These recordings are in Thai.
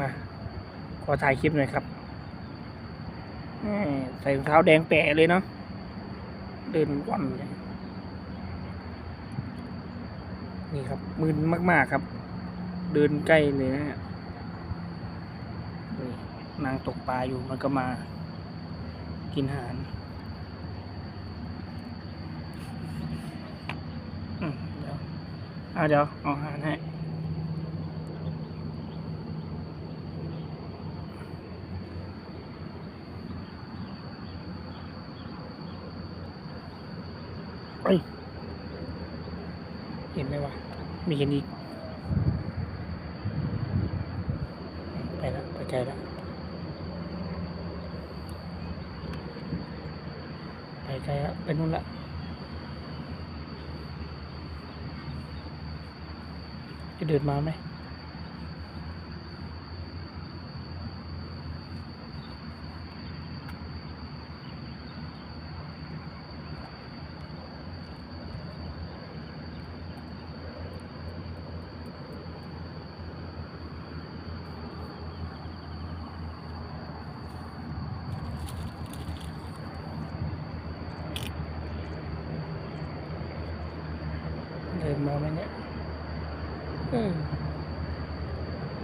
มา ขอถ่ายคลิปหน่อยครับใส่รองเท้าแดงแปะเลยเนาะเดินวันนี่ครับมึนมาก ๆ ครับ เดินใกล้เลยนะฮะนางตกปลาอยู่มันก็มา กินอาหารอะเดี๋ยวเอาอาหารให้ เอ้ย เห็นไหมวะ มีเห็นอีก ไปแล้วไปไกลแล้วไปไกลแล้วไปนู่นละจะเดินมาไหม เดินมาไหมเนี่ยเออ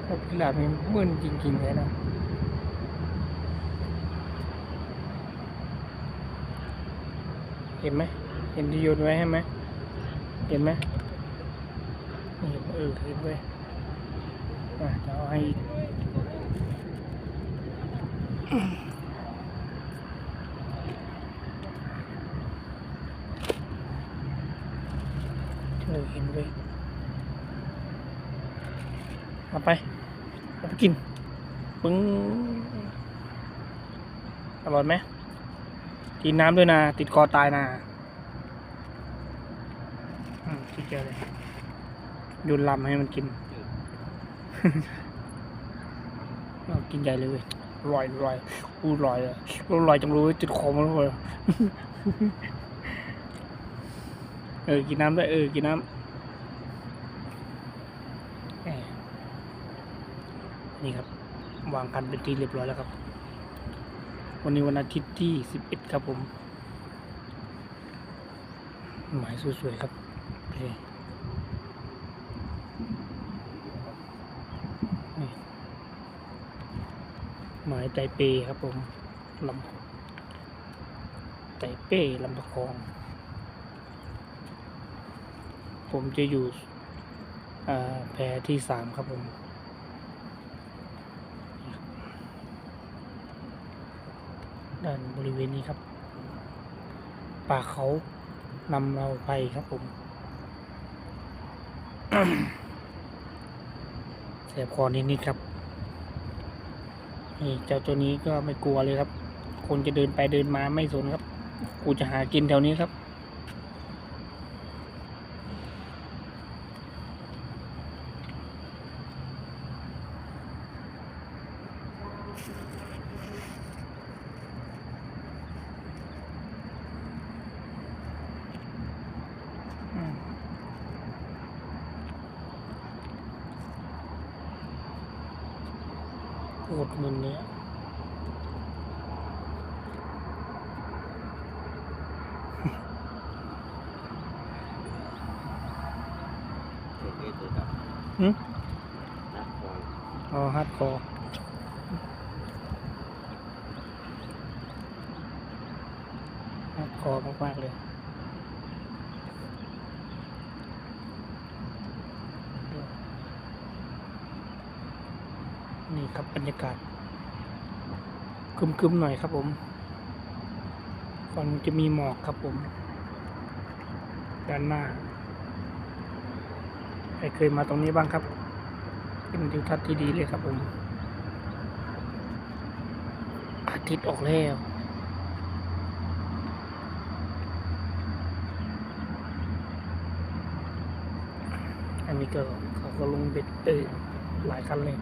พวกกีฬามันมึนจริงๆเลยนะเห็นไหมเห็นที่โยนไว้ให้ไหมเห็นไหมไม่เห็นเออเห็นไว้ยอะจะเอาให้อีก เห็นไว้ยเอาไปเอาไปกินปึ้งอร่อยไหมกินน้ำด้วยนะ ติดคอตายนะอืมที่เจอเลยโยนลำให้มันกินเอากินใหญ่เลยอร่อยอร่อยอู้อร่อยอะอร่อยจังเลยติดคอมันเลยเออ กินน้ำได้เออ กินน้ำแหม นี่ครับ วางกันเป็นที่เรียบร้อยแล้วครับ วันนี้วันอาทิตย์ที่11ครับผม หมายสวยๆครับโอเคหมายไตเปครับผมลำไตเป้ลำตะคอง ผมจะอยู่แพรที่สามครับผม ด้านบริเวณนี้ครับ ป่าเขานำเราไปครับผมแสบคอนิดๆครับนี่เจ้าตัวนี้ก็ไม่กลัวเลยครับ คนจะเดินไปเดินมาไม่สนครับ กูจะหากินแถวนี้ครับอืม โคตรมึนเลยอะเด็กเล็กตัวดับหึนักบอลอ๋อฮาร์ดคอร์ฮาร์ดคอร์มากๆเลย นี่ครับบรรยากาศคึมๆหน่อยครับผมก่อนจะมีหมอกครับผม ด้านหน้า ใครเคยมาตรงนี้บ้างครับ เป็นทิวทัศน์ที่ดีเลยครับผม อาทิตย์ออกแล้วอันนี้ก็เขาก็ลงเบ็ดเออหลายคันเลย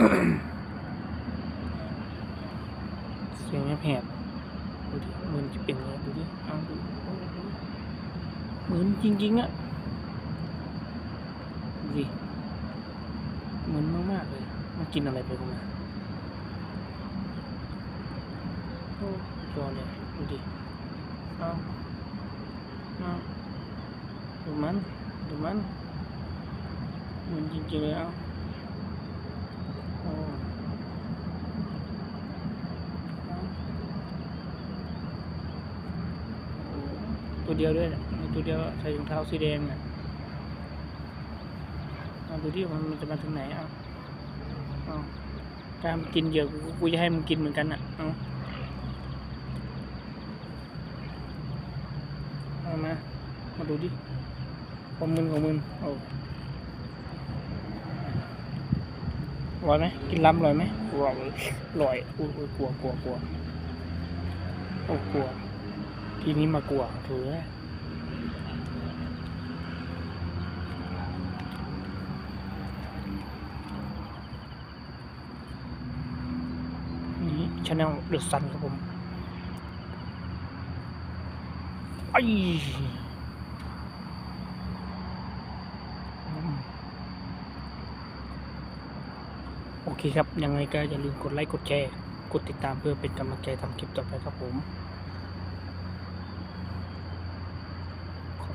เสียงแหบดูดิเหมือนจะเป็นไงดูดิเอาดูเหมือนจริงๆอะดูดิเหมือนมากๆเลยกินอะไรไปกูมาโอ้จอเลยดูดิเอาเอาดูมันดูมันมันจริงๆเลยอาเอาเอาโอ้ ตัวเดียวด้วยเนี่ยมีตัวเดียวใส่รองเท้าสีแดงเนี่ยเอาดูดิมันมันจะมาถึงไหนเอาเอาการมนกินเหยื่อกูกูจะให้มันกินเหมือนกันอะเอาเอามามาดูดิของมึงของมึงโอ้อร่อยไหมกินล้ำอร่อยไหมกลัวเลยอร่อยอุ้ยอุ้ยกลัวกลัวกลัวโอ้กลัว ทีนี้มากลัวเถอนี่ชาแนลเดือะซันครับผมไอโอเคครับ ยังไงก็อย่าลืมกดไลค์ กดแชร์ กดติดตามเพื่อเป็นกำลังใจทำคลิปต่อไปครับผม ขอบ